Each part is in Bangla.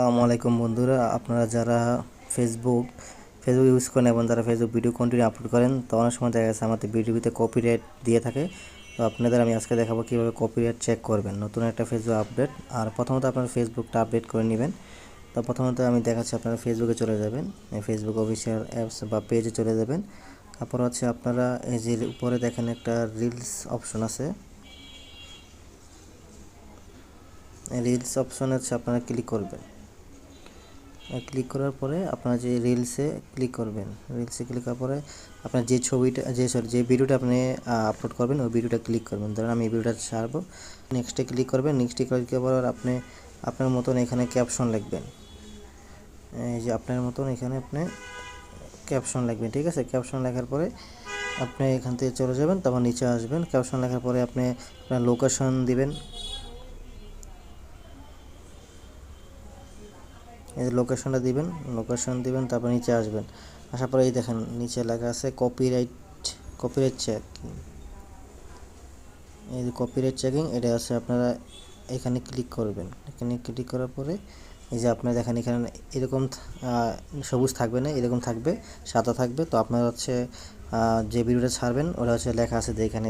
আসসালামু আলাইকুম বন্ধুরা, আপনারা যারা ফেসবুক ফেসবুক ইউজ করেন এবং যারা ফেসবুক ভিডিও কন্টিনিউ আপলোড করেন, তো অনেক সময় দেখা গেছে আমাদের ভিডিওতে কপিরাইট দিয়ে থাকে। তো আপনাদের আমি আজকে দেখাবো কীভাবে কপিরাইট চেক করবেন, নতুন একটা ফেসবুক আপডেট আর প্রথমত আপনারা ফেসবুকটা আপডেট করে নেবেন। তো প্রথমত আমি দেখাচ্ছি আপনারা ফেসবুকে চলে যাবেন ফেসবুক অফিসিয়াল অ্যাপস বা পেজে চলে যাবেন। তারপর হচ্ছে আপনারা এই যে উপরে দেখেন একটা রিলস অপশন আছে। রিলস অপশনে হচ্ছে আপনারা ক্লিক করবেন। ক্লিক করার পরে আপনারা যে রিলসে ক্লিক করবেন। রিলসে ক্লিক করার পরে আপনার যে ছবিটা, যে সরি যে ভিডিওটা আপনি আপলোড করবেন, ওই ভিডিওটা ক্লিক করবেন। ধরুন আমি এই ভিডিওটা ছাড়বো। নেক্সটে ক্লিক করবেন। নেক্সটে ক্লিক করার পর আপনি, আপনার মতন এখানে ক্যাপশন লিখবেন। এই যে আপনার মতন এখানে আপনি ক্যাপশন লিখবেন, ঠিক আছে? ক্যাপশন লেখার পরে আপনি এখান থেকে চলে যাবেন, তারপর নিচে আসবেন। ক্যাপশন লেখার পরে আপনি আপনার লোকেশন দিবেন। এই যে লোকেশনটা দিবেন লোকেশন দিবেন, তারপর নিচে আসবেন। আসার পরে এই দেখেন, নিচে লেখা আছে কপিরাইট কপিরাইট চেক এই যে কপিরাইট চেকিং এটা আছে আপনারা এখানে ক্লিক করবেন। এখানে ক্লিক করার পরে এই যে আপনারা দেখেন, এখানে এরকম সবুজ থাকবে না, এরকম থাকবে, সাদা থাকবে। তো আপনারা হচ্ছে যে ভিডিওটা ছাড়বেন, ওটা হচ্ছে লেখা আছে যে এখানে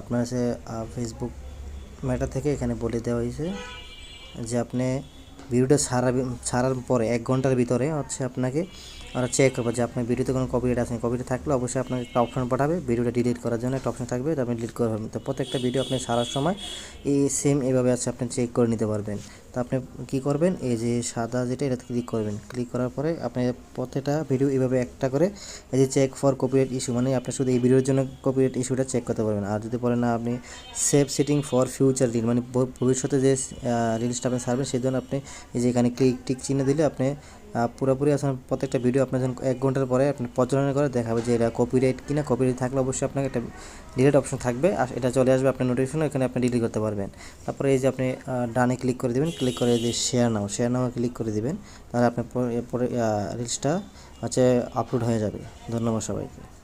আপনার হচ্ছে ফেসবুক ম্যাটার থেকে এখানে বলে দেওয়া হয়েছে যে আপনি ভিডিওটা ছাড়া ছাড়ার পরে এক ঘণ্টার ভিতরে হচ্ছে আপনাকে ওরা চেক করবে যে আপনার ভিডিওতে কোনো কপিরাইট আছে কপিরাইট থাকলে অবশ্যই আপনাকে একটা অপশন পাঠাবে। ভিডিওটা ডিলিট করার জন্য একটা অপশন থাকবে আপনি ডিলিট করে পারবেন তো প্রত্যেকটা ভিডিও আপনি ছাড়ার সময় এই সেম এভাবে আছে, আপনি চেক করে নিতে পারবেন। তো আপনি কী করবেন? এই যে সাদা যেটা, এটাতে ক্লিক করবেন। ক্লিক করার পরে আপনি প্রত্যেকটা ভিডিও এভাবে একটা করে এই যে চেক ফর কপিরাইট ইস্যু মানে আপনি শুধু এই ভিডিওর জন্য কপিরাইট ইস্যুটা চেক করতে পারবেন। আর যদি বলেন না, আপনি save setting for future reel মানে ভবিষ্যতে যে রিলসটা আপনি সারবেন সেই জন্য আপনি এই যে এখানে ক্লিক টিক চিহ্ন দিলে আপনি পুরোপুরি আসলে প্রত্যেকটা ভিডিও আপনার যখন এক ঘণ্টার পরে আপনি পর্যালোচনা করে দেখাবে যে এটা কপিরাইট কিনা কপিরাইট থাকলে অবশ্যই আপনাকে একটা ডিলিট অপশন থাকবে। আর এটা চলে আসবে আপনার নোটিফিকেশন এখানে আপনি ডিলিট করতে পারবেন। তারপরে এই যে আপনি ডানে ক্লিক করে দেবেন ক্লিক করে যে share now share now click করে দেবেন। তাহলে আপনার রিলসটা হচ্ছে আপলোড হয়ে যাবে। ধন্যবাদ সবাইকে।